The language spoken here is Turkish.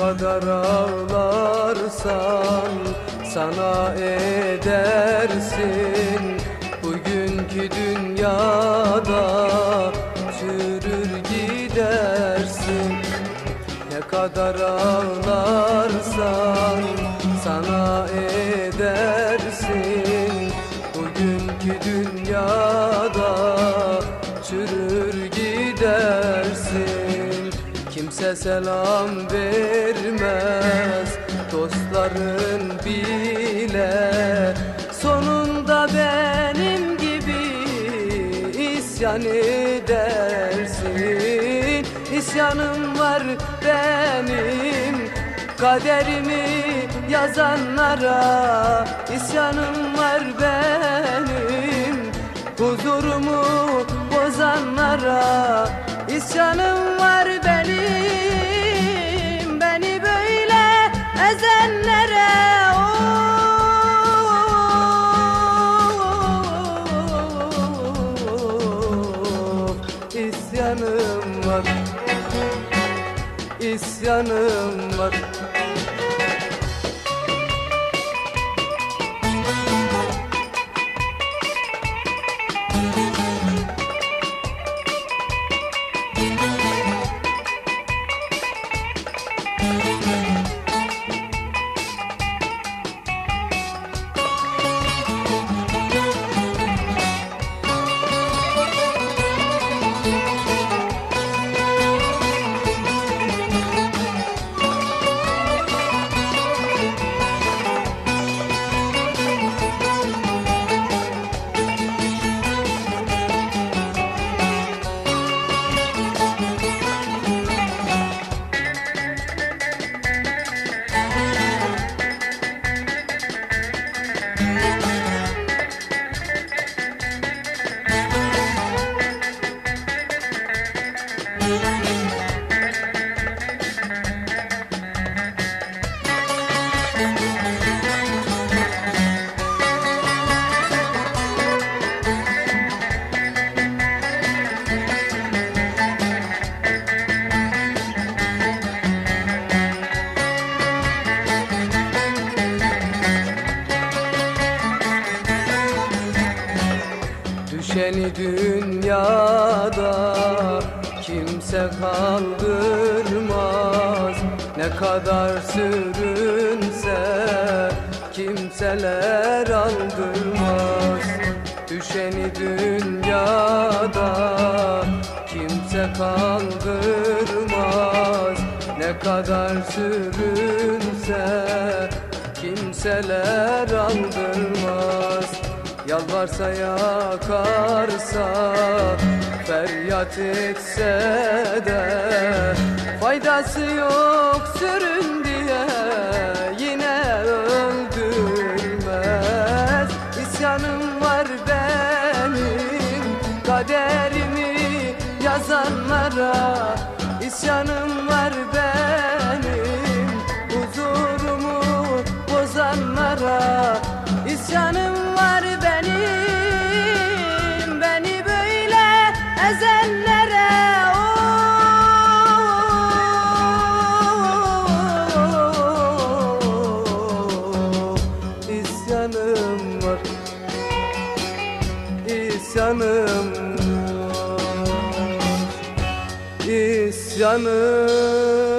kadar ağlarsan sana edersin. Bugünkü dünyada sürür gidersin. Ne kadar ağlarsan Kimse selam vermez. Dostların bile Sonunda benim gibi isyan edersin. İsyanım var benim Kaderimi yazanlara isyanım var benim. Huzurumu bozanlara isyanım isyanım var. İsyanım var Düşeni dünyada kimse kaldırmaz. Ne kadar sürünse kimseler aldırmaz. Düşeni dünyada kimse kaldırmaz. Ne kadar sürünse kimseler aldırmaz Yalvarsa yakarsa Feryat etse de Faydası yok sürün ezenlere of İsyanım var İsyanım var İsyanım